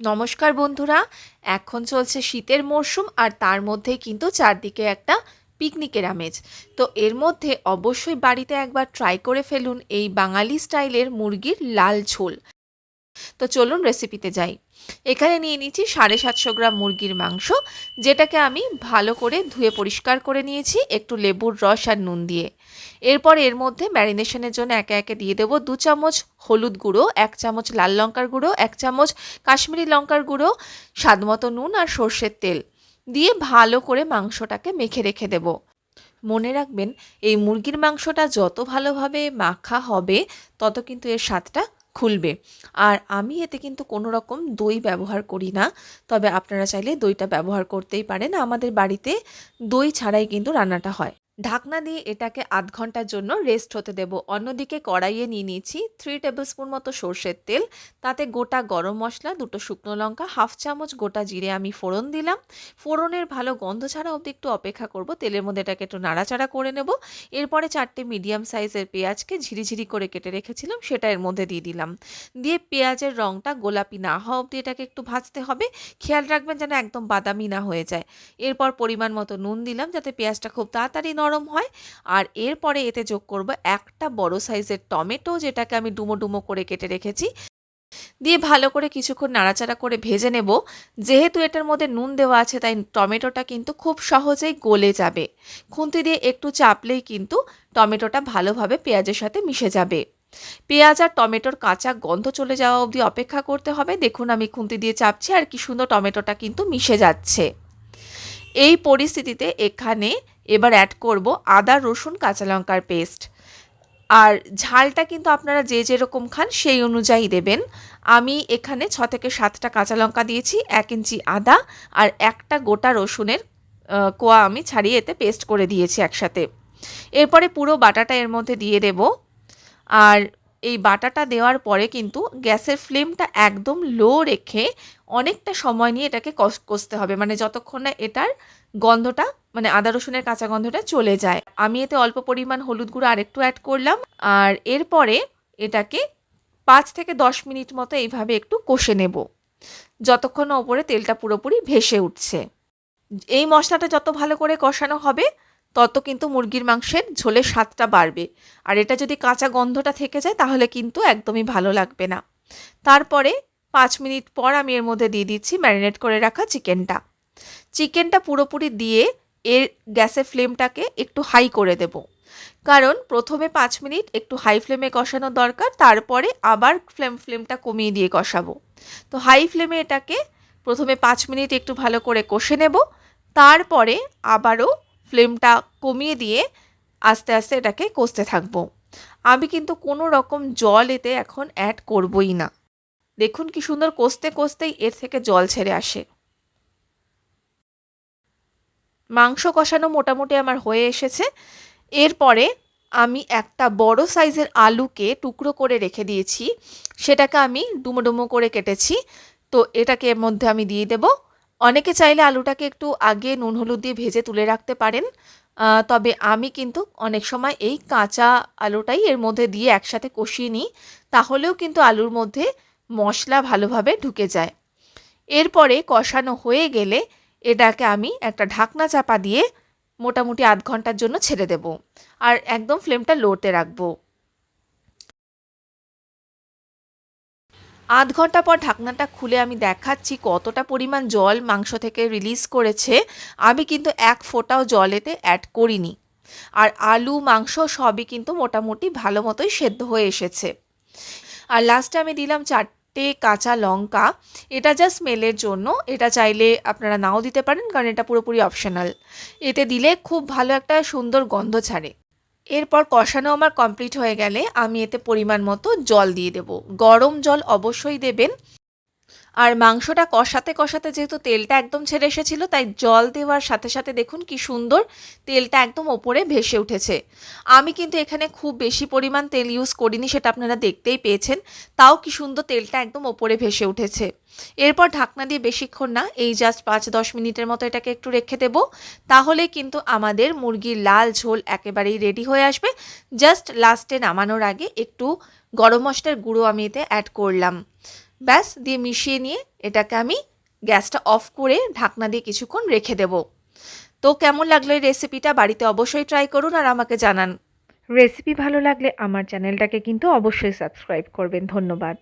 নমস্কার বন্ধুরা, এখন চলছে শীতের মরশুম আর তার মধ্যে কিন্তু চারদিকে একটা পিকনিকের আমেজ। তো এর মধ্যে অবশ্যই বাড়িতে একবার ট্রাই করে ফেলুন এই বাঙালি স্টাইলের মুরগির লাল ঝোল। তো চলুন রেসিপিতে যাই। এখানে নিয়ে নিচ্ছি সাড়ে সাতশো গ্রাম মুরগির মাংস, যেটাকে আমি ভালো করে ধুয়ে পরিষ্কার করে নিয়েছি একটু লেবুর রস আর নুন দিয়ে। এরপর এর মধ্যে ম্যারিনেশনের জন্য একে একে দিয়ে দেবো দু চামচ হলুদ গুঁড়ো, এক চামচ লাল লঙ্কার গুঁড়ো, এক চামচ কাশ্মীরি লঙ্কার গুঁড়ো স্বাদমতো নুন আর সর্ষের তেল দিয়ে ভালো করে মাংসটাকে মেখে রেখে দেব। মনে রাখবেন, এই মুরগির মাংসটা যত ভালোভাবে মাখা হবে, তত কিন্তু এর স্বাদটা খুলবে। আর আমি এতে কিন্তু কোনো রকম দই ব্যবহার করি না। তবে আপনারা চাইলে দইটা ব্যবহার করতেই পারেন। আমাদের বাড়িতে দই ছাড়াই কিন্তু রান্নাটা হয়। ঢাকনা দিয়ে এটাকে আধ ঘণ্টার জন্য রেস্ট হতে দেব। অন্যদিকে কড়াইয়ে নিয়ে নিয়েছি থ্রি টেবিল স্পুন মতো সর্ষের তেল। তাতে গোটা গরম মশলা, দুটো শুকনো লঙ্কা হাফ চামচ গোটা জিরে আমি ফোড়ন দিলাম। ফোড়নের ভালো গন্ধ ছাড়া অবধি একটু অপেক্ষা করব। তেলের মধ্যে এটাকে একটু নাড়াচাড়া করে নেব। এরপরে চারটে মিডিয়াম সাইজের পেঁয়াজকে ঝিরিঝিরি করে কেটে রেখেছিলাম, সেটা এর মধ্যে দিয়ে দিলাম। দিয়ে পেঁয়াজের রঙটা গোলাপি না হওয়া অবধি এটাকে একটু ভাজতে হবে। খেয়াল রাখবেন যেন একদম বাদামি না হয়ে যায়। এরপর পরিমাণ মতো নুন দিলাম, যাতে পেঁয়াজটা খুব তাড়াতাড়ি নরম হয়। আর এরপরে এতে যোগ করব একটা বড় সাইজের টমেটো, যেটাকে আমি ডুমো ডুমো করে কেটে রেখেছি। দিয়ে ভালো করে কিছুক্ষণ নাড়াচাড়া করে ভেজে নেব। যেহেতু এটার মধ্যে নুন দেওয়া আছে, তাই টমেটোটা কিন্তু খুব সহজেই গলে যাবে। খুন্তি দিয়ে একটু চাপলেই কিন্তু টমেটোটা ভালোভাবে পেঁয়াজের সাথে মিশে যাবে। পেঁয়াজ আর টমেটোর কাঁচা গন্ধ চলে যাওয়া অবধি অপেক্ষা করতে হবে। দেখুন আমি খুন্তি দিয়ে চাপছি আর কি সুন্দর টমেটোটা কিন্তু মিশে যাচ্ছে। এই পরিস্থিতিতে এখানে এবার অ্যাড করব আদা, রসুন, কাঁচা লঙ্কার পেস্ট আর ঝালটা কিন্তু আপনারা যে যেরকম খান সেই অনুযায়ী দেবেন। আমি এখানে ছ থেকে সাতটা কাঁচা লঙ্কা দিয়েছি, এক ইঞ্চি আদা আর একটা গোটা রসুনের কোয়া আমি ছাড়িয়ে এতে পেস্ট করে দিয়েছি একসাথে। এরপরে পুরো বাটাটা এর মধ্যে দিয়ে দেব। আর এই বাটাটা দেওয়ার পরে কিন্তু গ্যাসের ফ্লেমটা একদম লো রেখে অনেকটা সময় নিয়ে এটাকে কষতে হবে। মানে যতক্ষণ না এটার গন্ধটা মানে আদা রসুনের কাঁচা গন্ধটা চলে যায়। আমি এতে অল্প পরিমাণ হলুদ গুঁড়ো আরেকটু অ্যাড করলাম। আর এরপরে এটাকে পাঁচ থেকে দশ মিনিট মতো এইভাবে একটু কষে নেব। যতক্ষণ ওপরে তেলটা পুরোপুরি ভেসে উঠছে। এই মশলাটা যত ভালো করে কষানো হবে তত কিন্তু মুরগির মাংসের ঝোলের স্বাদটা বাড়বে। আর এটা যদি কাঁচা গন্ধটা থেকে যায়, তাহলে কিন্তু একদমই ভালো লাগবে না। তারপরে পাঁচ মিনিট পর আমি এর মধ্যে দিয়ে দিচ্ছি ম্যারিনেট করে রাখা চিকেনটা। চিকেনটা পুরোপুরি দিয়ে এর গ্যাসের ফ্লেমটাকে একটু হাই করে দেব। কারণ প্রথমে পাঁচ মিনিট একটু হাই ফ্লেমে কষানো দরকার, তারপরে আবার ফ্লেম, ফ্লেমটা কমিয়ে দিয়ে কষাবো। তো হাই ফ্লেমে এটাকে প্রথমে পাঁচ মিনিট একটু ভালো করে কষে নেব। তারপরে আবারও ফ্লেমটা কমিয়ে দিয়ে আস্তে আস্তে এটাকে কষতে থাকব। আমি কিন্তু কোনো রকম জল এতে এখন অ্যাড করবই না। দেখুন কি সুন্দর কষতে কষতেই এর থেকে জল ছেড়ে আসে। মাংস কষানো মোটামুটি আমার হয়ে এসেছে। এরপরে আমি একটা বড় সাইজের আলুকে টুকরো করে রেখে দিয়েছি। সেটাকে আমি ডুমো ডুমো করে কেটেছি। তো এটাকে এর মধ্যে আমি দিয়ে দেব। অনেকে চাইলে আলুটাকে একটু আগে নুন, হলুদ দিয়ে ভেজে তুলে রাখতে পারেন। তবে আমি কিন্তু অনেক সময় এই কাঁচা আলুটাই এর মধ্যে দিয়ে একসাথে কষিয়ে নিই, তাহলেও কিন্তু আলুর মধ্যে মশলা ভালোভাবে ঢুকে যায়। এরপরে কষানো হয়ে গেলে এটাকে আমি একটা ঢাকনা চাপা দিয়ে মোটামুটি আধ ঘণ্টার জন্য ছেড়ে দেব। আর একদম ফ্লেমটা লোতে রাখব। আধ ঘণ্টা পর ঢাকনাটা খুলে আমি দেখাচ্ছি কতটা পরিমাণ জল মাংস থেকে রিলিজ করেছে। আমি কিন্তু এক ফোঁটাও জল এতে অ্যাড করিনি। আর আলু, মাংস সবই কিন্তু মোটামুটি ভালো মতোই সেদ্ধ হয়ে এসেছে। আর লাস্টে আমি দিলাম চারটে কাঁচা লঙ্কা। এটা জাস্ট স্মেলের জন্য। এটা চাইলে আপনারা নাও দিতে পারেন, কারণ এটা পুরোপুরি অপশনাল এতে দিলে খুব ভালো একটা সুন্দর গন্ধ ছাড়ে। এরপর কষানো আমার কমপ্লিট হয়ে গেলে আমি এতে পরিমাণ মতো জল দিয়ে দেব। গরম জল অবশ্যই দেবেন। আর মাংসটা কষাতে কষাতে যেহেতু তেলটা একদম ছেড়ে এসেছিল, তাই জল দেওয়ার সাথে সাথে দেখুন কি সুন্দর তেলটা একদম ওপরে ভেসে উঠেছে। আমি কিন্তু এখানে খুব বেশি পরিমাণ তেল ইউজ করিনি, সেটা আপনারা দেখতেই পেয়েছেন। তাও কি সুন্দর তেলটা একদম ওপরে ভেসে উঠেছে। এরপর ঢাকনা দিয়ে বেশিক্ষণ না, এই জাস্ট পাঁচ দশ মিনিটের মতো এটাকে একটু রেখে দেব। তাহলে কিন্তু আমাদের মুরগির লাল ঝোল একেবারেই রেডি হয়ে আসবে। জাস্ট লাস্টে নামানোর আগে একটু গরম মশলার গুঁড়ো আমি এতে অ্যাড করলাম। ব্যাস, দিয়ে মিশিয়ে নিয়ে এটাকে আমি গ্যাসটা অফ করে ঢাকনা দিয়ে কিছুক্ষণ রেখে দেব। তো কেমন লাগল এই রেসিপিটা? বাড়িতে অবশ্যই ট্রাই করুন আর আমাকে জানান। রেসিপি ভালো লাগলে আমার চ্যানেলটাকে কিন্তু অবশ্যই সাবস্ক্রাইব করবেন। ধন্যবাদ।